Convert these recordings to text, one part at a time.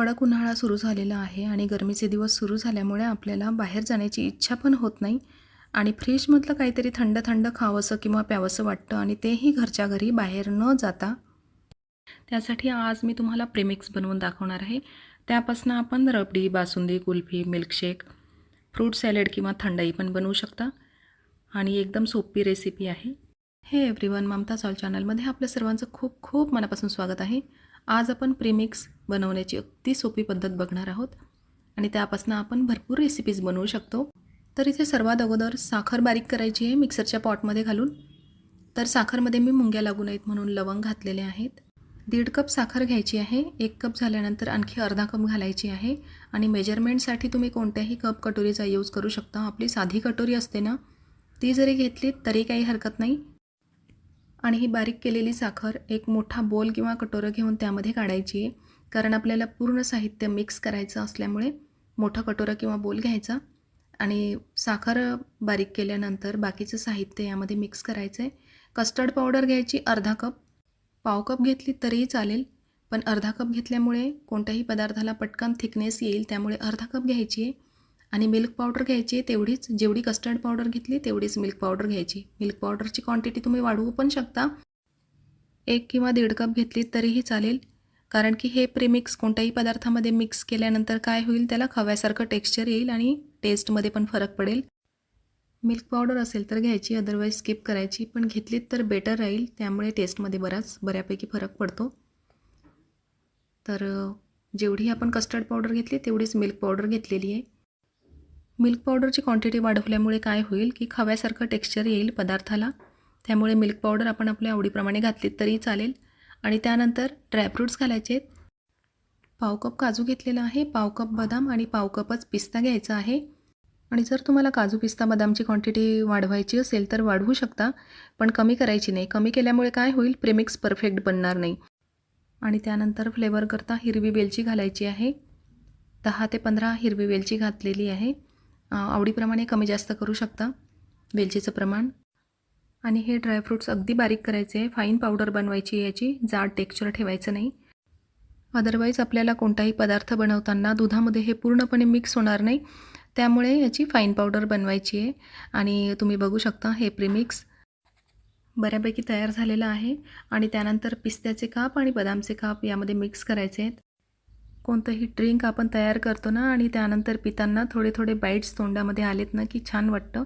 कडक उन्हाळा सुरू झालेला आहे आणि गरमीचे दिवस सुरू झाल्यामुळे आपल्याला बाहेर जाण्याची इच्छा पण होत नाही. आणि फ्रीजमधलं काहीतरी थंड थंड खावंसं किंवा प्यावंसं वाटतं आणि तेही घरच्या घरी बाहेर न जाता. त्यासाठी आज मी तुम्हाला प्रेमिक्स बनवून दाखवणार आहे. त्यापासून आपण rabri basundi kulfi milkshake fruit salad किंवा थंडाई पण बनवू शकता. आणि एकदम सोपी रेसिपी आहे. हे एव्हरीवन ममता सॉल चॅनलमध्ये आपल्या सर्वांचं खूप खूप मनापासून स्वागत आहे. आज आपण प्रीमिक्स बनवण्याची अगदी सोपी पद्धत बघणार आहोत. आणि त्यापासून आपण भरपूर रेसिपीज बनवू शकतो. तर इथे सर्वात अगोदर साखर बारीक करायची आहे मिक्सरच्या पॉटमध्ये घालून. तर साखरमध्ये मी मुंग्या लागू नयेत म्हणून लवंग घातलेले आहेत. दीड कप साखर घ्यायची आहे. एक कप झाल्यानंतर आणखी अर्धा कप घालायची आहे. आणि मेजरमेंटसाठी तुम्ही कोणत्याही कप कटोरीचा यूज करू शकता. आपली साधी कटोरी असते ना ती जरी घेतली तरी काही हरकत नाही. आणि ही बारीक केलेली साखर एक मोठा बोल किंवा कटोरं घेऊन त्यामध्ये काढायची आहे. कारण आपल्याला पूर्ण साहित्य मिक्स करायचं असल्यामुळे मोठं कटोरं किंवा बोल घ्यायचा आणि साखर बारीक केल्यानंतर बाकीचं साहित्य यामध्ये मिक्स करायचं आहे कस्टर्ड पावडर घ्यायची अर्धा कप. पाव कप घेतली तरीही चालेल पण अर्धा कप घेतल्यामुळे कोणत्याही पदार्थाला पटकन थिकनेस येईल त्यामुळे अर्धा कप घ्यायची आहे. आणि मिल्क पावडर घ्यायची आहे तेवढीच जेवढी कस्टर्ड पावडर घेतली तेवढीच मिल्क पावडर घ्यायची. मिल्क पावडरची क्वांटिटी तुम्ही वाढवू पण शकता. एक किंवा दीड कप घेतली तरीही चालेल. कारण की हे प्रीमिक्स कोणत्याही पदार्थामध्ये मिक्स केल्यानंतर काय होईल त्याला खव्यासारखं टेक्स्चर येईल आणि टेस्टमध्ये पण फरक पडेल. मिल्क पावडर असेल तर घ्यायची अदरवाईज स्किप करायची. पण घेतलीत तर बेटर राहील त्यामुळे टेस्टमध्ये बराच बऱ्यापैकी फरक पडतो. तर जेवढी आपण कस्टर्ड पावडर घेतली तेवढीच मिल्क पावडर घेतलेली आहे. मिल्क पावडरची क्वांटिटी वाढवल्यामुळे काय होईल की खव्यासारखं टेक्स्चर येईल पदार्थाला. त्यामुळे मिल्क पावडर आपण आपल्या आवडीप्रमाणे घातली तरी चालेल. आणि त्यानंतर ड्रायफ्रूट्स घालायचे आहेत. पाव कप काजू घेतलेला आहे. पाव कप बदाम आणि पाव कपच पिस्ता घ्यायचा आहे. आणि जर तुम्हाला काजू पिस्ता बदामची क्वांटिटी वाढवायची असेल तर वाढवू शकता पण कमी करायची नाही. कमी केल्यामुळे काय होईल? प्रेमिक्स परफेक्ट बनणार नाही. आणि त्यानंतर फ्लेवर करता हिरवी वेलची घालायची आहे. दहा ते पंधरा हिरवी वेलची घातलेली आहे. आवडीप्रमाणे कमी जास्त करू शकता वेलचीचं प्रमाण. आणि हे ड्रायफ्रूट्स अगदी बारीक करायचे आहे फाईन पावडर बनवायची याची जाड टेक्स्चर ठेवायचं नाही. अदरवाईज आपल्याला कोणताही पदार्थ बनवताना दुधामध्ये हे पूर्णपणे मिक्स होणार नाही. त्यामुळे याची फाईन पावडर बनवायची आहे. आणि तुम्ही बघू शकता हे प्रीमिक्स बऱ्यापैकी तयार झालेलं आहे. आणि त्यानंतर पिस्त्याचे काप आणि बदामचे काप यामध्ये मिक्स करायचे आहेत. कोणतंही ड्रिंक आपण तयार करतो ना आणि त्यानंतर पितांना थोडे थोडे बाईट्स तोंडामध्ये आलेत ना की छान वाटतं.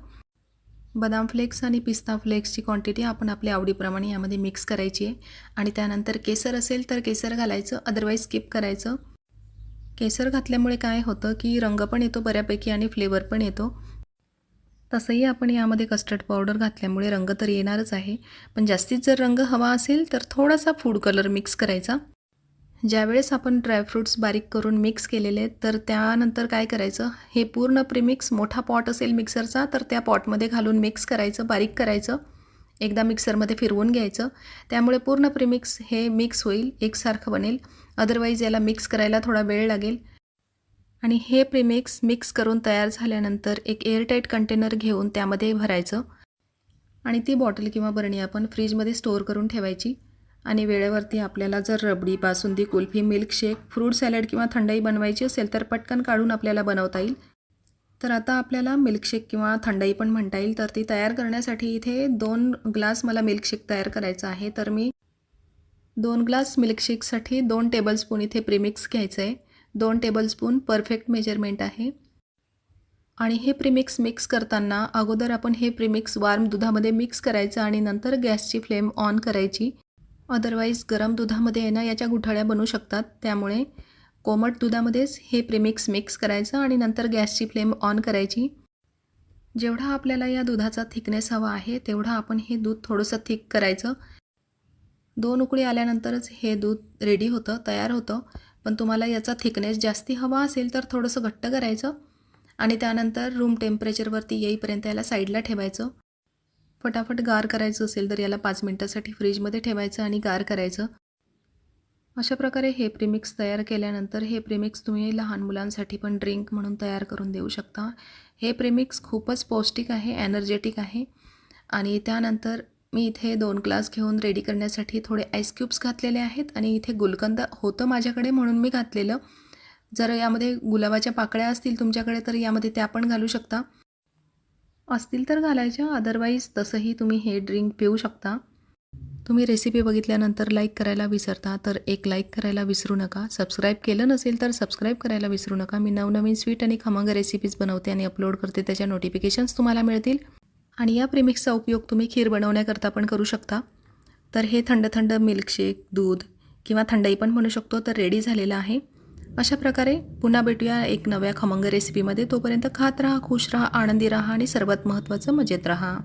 बदाम फ्लेक्स आणि पिस्ता फ्लेक्सची क्वांटिटी आपण आपल्या आवडीप्रमाणे यामध्ये मिक्स करायची आहे. आणि त्यानंतर केसर असेल तर केसर घालायचं अदरवाईज स्किप करायचं. केसर घातल्यामुळे काय होतं की रंग पण येतो बऱ्यापैकी आणि फ्लेवर पण येतो. तसंही आपण यामध्ये कस्टर्ड पावडर घातल्यामुळे रंग तर येणारच आहे. पण जास्तीत जर रंग हवा असेल तर थोडासा फूड कलर मिक्स करायचा. ज्यावेळेस आपण ड्रायफ्रूट्स बारीक करून मिक्स केलेले तर त्यानंतर काय करायचं? हे पूर्ण प्रिमिक्स मोठा पॉट असेल मिक्सरचा तर त्या पॉटमध्ये घालून मिक्स करायचं बारीक करायचं. एकदा मिक्सरमध्ये फिरवून घ्यायचं. त्यामुळे पूर्ण प्रिमिक्स हे मिक्स होईल एकसारखं बनेल. अदरवाईज याला मिक्स करायला थोडा वेळ लागेल. आणि हे प्रिमिक्स मिक्स करून तयार झाल्यानंतर एक एअरटाईट कंटेनर घेऊन त्यामध्ये भरायचं. आणि ती बॉटल किंवा बरणी आपण फ्रीजमध्ये स्टोअर करून ठेवायची. आणि वेळेवरती आपल्याला जर rabri basundi kulfi milkshake fruit salad किंवा थंडाई बनवायची असेल तर पटकन काढून आपल्याला बनवता येईल. तर आता आपल्याला मिल्कशेक किंवा थंडाई पण म्हणता येईल. तर ती तयार करण्यासाठी इथे दोन ग्लास मला मिल्कशेक तयार करायचा आहे. तर मी दोन ग्लास मिल्कशेकसाठी दोन टेबलस्पून इथे प्रीमिक्स घ्यायचं आहे. दोन टेबलस्पून परफेक्ट मेजरमेंट आहे. आणि हे प्रीमिक्स मिक्स करताना अगोदर आपण हे प्रीमिक्स वार्म दुधामध्ये मिक्स करायचं आणि नंतर गॅसची फ्लेम ऑन करायची. अदरवाईज गरम दुधामध्ये आहे ना याच्या गुठळ्या बनू शकतात. त्यामुळे कोमट दुधामध्येच हे प्रिमिक्स मिक्स करायचं आणि नंतर गॅसची फ्लेम ऑन करायची. जेवढा आपल्याला या दुधाचा थिकनेस हवा आहे तेवढा आपण हे दूध थोडंसं थिक करायचं. दोन उकळी आल्यानंतरच हे दूध रेडी होतं तयार होतं. पण तुम्हाला याचा थिकनेस जास्ती हवा असेल तर थोडंसं घट्ट करायचं. आणि त्यानंतर रूम टेम्परेचरवरती येईपर्यंत याला साईडला ठेवायचं. फटाफट गार करायचं असेल तर याला पाच मिनटासाठी फ्रीजमध्ये ठेवायचं आणि गार करायचं. अशा प्रकारे हे प्रिमिक्स तयार केल्यानंतर हे प्रिमिक्स तुम्ही लहान मुलांसाठी पण ड्रिंक म्हणून तयार करून देऊ शकता. हे प्रिमिक्स खूपच पौष्टिक आहे एनर्जेटिक आहे. आणि त्यानंतर मी इथे दोन ग्लास घेऊन रेडी करण्यासाठी थोडे आईस क्यूब्स घातलेले आहेत आणि इथे गुलकंद होतं माझ्याकडे म्हणून मी घातलेलं. जर यामध्ये गुलाबाच्या पाकळ्या असतील तुमच्याकडे तर यामध्ये त्या पण घालू शकता. असतील तर घालायच्या. अदरवाईज तसंही तुम्ही हे ड्रिंक पिऊ शकता. तुम्ही रेसिपी बघितल्यानंतर लाईक करायला विसरता तर एक लाईक करायला विसरू नका. सबस्क्राईब केलं नसेल तर सबस्क्राईब करायला विसरू नका. मी नवनवीन स्वीट आणि खमंग रेसिपीज बनवते आणि अपलोड करते. त्याच्या नोटिफिकेशन्स तुम्हाला मिळतील. आणि या प्रेमिक्सचा उपयोग तुम्ही खीर बनवण्याकरता पण करू शकता. तर हे थंड थंड मिल्कशेक दूध किंवा थंडाई पण म्हणू शकतो. तर रेडी झालेलं आहे. अशा प्रकारे पुन्हा भेटूया एक नव्या खमंग रेसिपीमध्ये तोपर्यंत खात राहा खुश राहा आनंदी राहा आणि सर्वात महत्त्वाचं मजेत राहा.